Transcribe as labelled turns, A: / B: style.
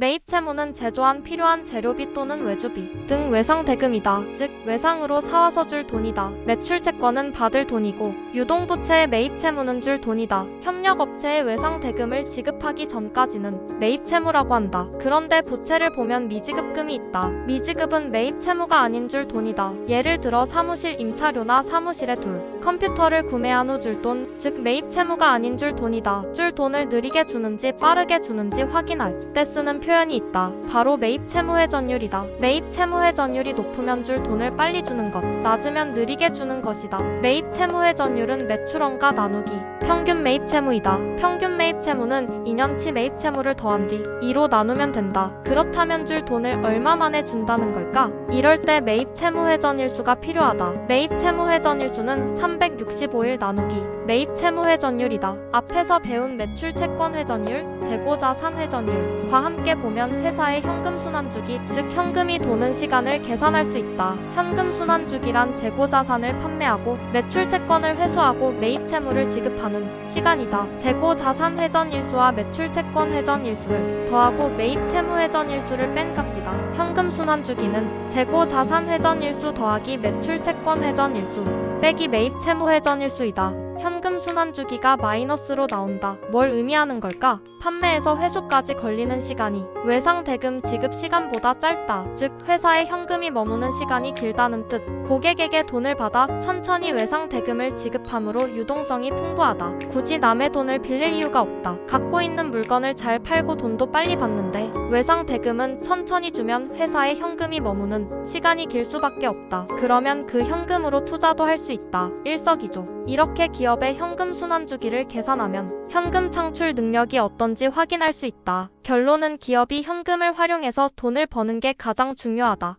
A: 매입 채무는 제조한 필요한 재료비 또는 외주비 등 외상 대금이다. 즉 외상으로 사와서 줄 돈이다. 매출 채권은 받을 돈이고 유동부채의 매입 채무는 줄 돈이다. 협력업체의 외상 대금을 지급하기 전까지는 매입 채무라고 한다. 그런데 부채를 보면 미지급금이 있다. 미지급은 매입 채무가 아닌 줄 돈이다. 예를 들어 사무실 임차료나 사무실에 둘 컴퓨터를 구매한 후 줄 돈, 즉 매입 채무가 아닌 줄 돈이다. 줄 돈을 느리게 주는지 빠르게 주는지 확인할 때 쓰는 표 현이 있다. 바로 매입 채무 회전율이다. 매입 채무 회전율이 높으면 줄 돈을 빨리 주는 것, 낮으면 느리게 주는 것이다. 매입 채무 회전율은 매출원가 나누기 평균 매입 채무이다. 평균 매입 채무는 2년치 매입 채무를 더한 뒤 2로 나누면 된다. 그렇다면 줄 돈을 얼마 만에 준다는 걸까? 이럴 때 매입 채무 회전일수가 필요하다. 매입 채무 회전일수는 365일 나누기 매입 채무 회전율이다. 앞에서 배운 매출 채권 회전율, 재고 자산 회전율과 함께 보면 회사의 현금 순환주기, 즉 현금이 도는 시간을 계산할 수 있다. 현금 순환주기란 재고 자산을 판매하고 매출 채권을 회수하고 매입 채무를 지급하는 시간이다. 재고 자산 회전 일수와 매출 채권 회전 일수를 더하고 매입 채무 회전 일수를 뺀 값이다. 현금 순환주기는 재고 자산 회전 일수 더하기 매출 채권 회전 일수 빼기 매입 채무 회전 일수이다. 현금 순환 주기가 마이너스로 나온다. 뭘 의미하는 걸까? 판매에서 회수까지 걸리는 시간이 외상 대금 지급 시간보다 짧다. 즉 회사에 현금이 머무는 시간이 길다는 뜻. 고객에게 돈을 받아 천천히 외상 대금을 지급함으로 유동성이 풍부하다. 굳이 남의 돈을 빌릴 이유가 없다. 갖고 있는 물건을 잘 팔고 돈도 빨리 받는데 외상 대금은 천천히 주면 회사에 현금이 머무는 시간이 길 수밖에 없다. 그러면 그 현금으로 투자도 할 수 있다. 일석이조. 이렇게 기업의 현금 순환 주기를 계산하면 현금 창출 능력이 어떤지 확인할 수 있다. 결론은 기업이 현금을 활용해서 돈을 버는 게 가장 중요하다.